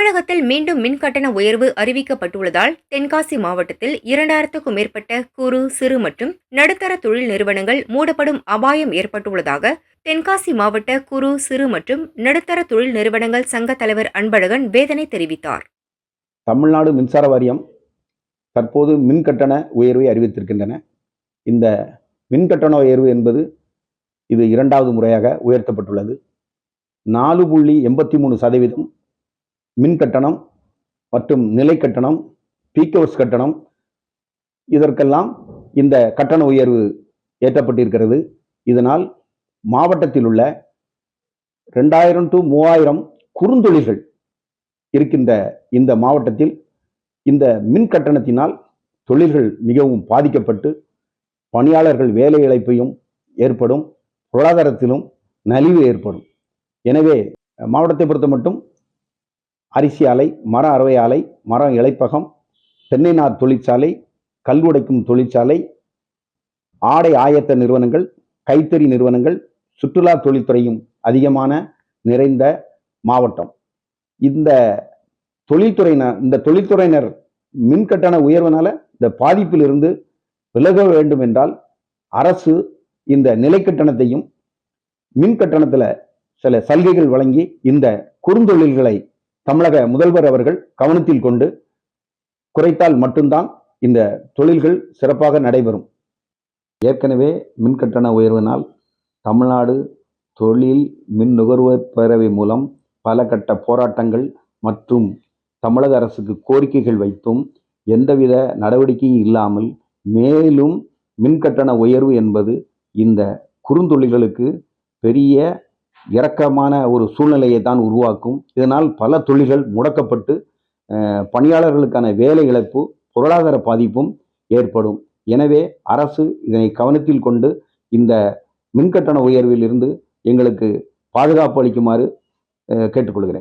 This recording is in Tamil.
தமிழகத்தில் மீண்டும் மின் கட்டண உயர்வு அறிவிக்கப்பட்டுள்ளதால் தென்காசி மாவட்டத்தில் இரண்டாயிரத்துக்கும் மேற்பட்ட குறு சிறு மற்றும் நடுத்தர தொழில் நிறுவனங்கள் மூடப்படும் அபாயம் ஏற்பட்டுள்ளதாக தென்காசி மாவட்ட குறு சிறு மற்றும் நடுத்தர தொழில் நிறுவனங்கள் சங்க தலைவர் அன்பழகன் வேதனை தெரிவித்தார். தமிழ்நாடு மின்சார வாரியம் தற்போது மின் கட்டண உயர்வை அறிவித்திருக்கின்றன. இந்த மின் கட்டண உயர்வு என்பது இது இரண்டாவது முறையாக உயர்த்தப்பட்டுள்ளது. நாலு புள்ளி எண்பத்தி மூணு சதவீதம் மின் கட்டணம் மற்றும் நிலை கட்டணம் பீக் ஹவர்ஸ் கட்டணம் இதற்கெல்லாம் இந்த கட்டண உயர்வு ஏற்றப்பட்டிருக்கிறது. இதனால் மாவட்டத்தில் உள்ள ரெண்டாயிரம் டு மூவாயிரம் குறுந்தொழில்கள் இருக்கின்ற இந்த மாவட்டத்தில் இந்த மின் கட்டணத்தினால் தொழில்கள் மிகவும் பாதிக்கப்பட்டு பணியாளர்கள் வேலை இழப்பையும் ஏற்படும் பொருளாதாரத்திலும் நலிவு ஏற்படும். எனவே மாவட்டத்தை பொறுத்த மட்டும் அரிசி ஆலை மர அறுவை ஆலை மரம் இலைப்பகம் தென்னை நார் தொழிற்சாலை கல்குடைக்கும் தொழிற்சாலை ஆடை ஆயத்த நிறுவனங்கள் கைத்தறி நிறுவனங்கள் சுற்றுலா தொழில்துறையும் அதிகமான நிறைந்த மாவட்டம். இந்த தொழில்துறையினர் இந்த தொழில்துறையினர் மின் கட்டண உயர்வுனால இந்த பாதிப்பிலிருந்து விலக வேண்டும் என்றால் அரசு இந்த நிலை கட்டணத்தையும் மின் கட்டணத்தில் சில சலுகைகள் வழங்கி இந்த குறுந்தொழில்களை தமிழக முதல்வர் அவர்கள் கவனத்தில் கொண்டு குறைத்தால் மட்டும்தான் இந்த தொழில்கள் சிறப்பாக நடைபெறும். ஏற்கனவே மின் கட்டண உயர்வினால் தமிழ்நாடு தொழில் மின் நுகர்வோர் பேரவை மூலம் பல கட்ட போராட்டங்கள் மற்றும் தமிழக அரசுக்கு கோரிக்கைகள் வைத்தும் எந்தவித நடவடிக்கையும் இல்லாமல் மேலும் மின் கட்டண உயர்வு என்பது இந்த குறுந்தொழில்களுக்கு பெரிய இறக்கமான ஒரு சூழ்நிலையை தான் உருவாக்கும். இதனால் பல தொழில்கள் முடக்கப்பட்டு பணியாளர்களுக்கான வேலை இழப்பு பொருளாதார பாதிப்பும் ஏற்படும். எனவே அரசு இதனை கவனத்தில் கொண்டு இந்த மின்கட்டண உயர்வில் இருந்து எங்களுக்கு பாதுகாப்பு அளிக்குமாறு கேட்டுக்கொள்கிறேன்.